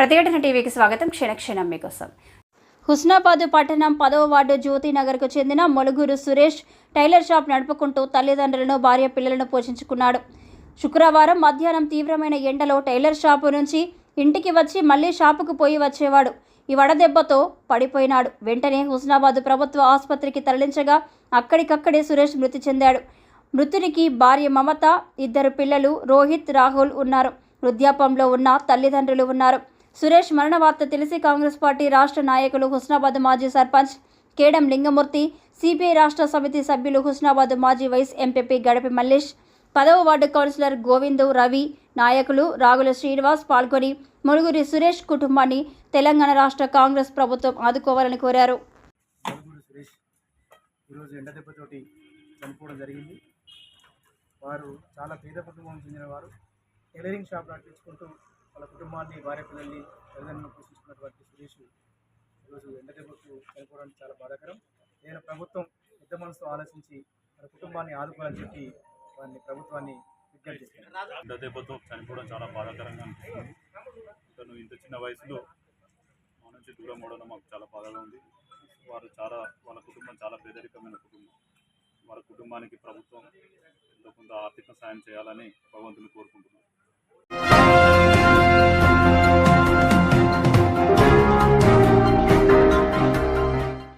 ప్రతిఘటన టీవీకి స్వాగతం. క్షణక్షణం మీకోసం. హుస్నాబాద్ పట్టణం పదవ వార్డు జ్యోతినగర్కు చెందిన మొలుగురు సురేష్ టైలర్ షాప్ నడుపుకుంటూ తల్లిదండ్రులను భార్య పిల్లలను పోషించుకున్నాడు. శుక్రవారం మధ్యాహ్నం తీవ్రమైన ఎండలో టైలర్ షాపు నుంచి ఇంటికి వచ్చి మళ్ళీ షాపుకు పోయి వచ్చేవాడు. ఈ వడదెబ్బతో పడిపోయినాడు. వెంటనే హుస్నాబాద్ ప్రభుత్వ ఆసుపత్రికి తరలించగా అక్కడికక్కడే సురేష్ మృతి చెందాడు. మృతునికి భార్య మమత ఇద్దరు పిల్లలు రోహిత్ రాహుల్ ఉన్నారు. వృద్ధాపంలో ఉన్న తల్లిదండ్రులు ఉన్నారు. సురేష్ మరణ వార్త తెలిసి కాంగ్రెస్ పార్టీ రాష్ట్ర నాయకులు హుస్నాబాద్ మాజీ సర్పంచ్ కేడం లింగమూర్తి సిపిఐ రాష్ట్ర సమితి సభ్యులు హుస్నాబాద్ మాజీ వైస్ ఎంపీపీ గడపి మల్లేష్ పదవ వార్డు కౌన్సిలర్ గోవిందు రవి నాయకులు రాగుల శ్రీనివాస్ పాల్గొని ములుగురి సురేష్ కుటుంబాన్ని తెలంగాణ రాష్ట్ర కాంగ్రెస్ ప్రభుత్వం ఆదుకోవాలని కోరారు. ఈరోజు ఎండ దెబ్బతోటి చనిపోవడం జరిగింది. వారు చాలా పేద కుటుంబం చెందిన వారు. టైలరింగ్ షాప్ నడిపించుకుంటూ కుటుంబాన్ని భార్య పిల్లల్ని తల్లిదండ్రులను పోషిస్తున్నటువంటి సురేష్ ఈరోజు ఎండ చనిపోవడానికి చనిపోవడం చాలా బాధాకరం. నేను ప్రభుత్వం పెద్ద మనసుతో ఆలోచించి మన కుటుంబాన్ని ఆదుకోవాలని చెప్పి వారిని ప్రభుత్వాన్ని విజ్ఞప్తి చేస్తున్నాను. దెబ్బతో చనిపోవడం చాలా బాధాకరంగా అనిపిస్తుంది. తను ఇంత చిన్న వయసులో మా నుంచి దూరం అవడం మాకు చాలా బాధగా ఉంది. వారు చాలా వాళ్ళ కుటుంబం చాలా పేదరికమైన కుటుంబం. వాళ్ళ కుటుంబానికి ప్రభుత్వం ఎంతో కొంత ఆర్థిక సాయం చేయాలని భగవంతుని కోరుకుంటున్నాను.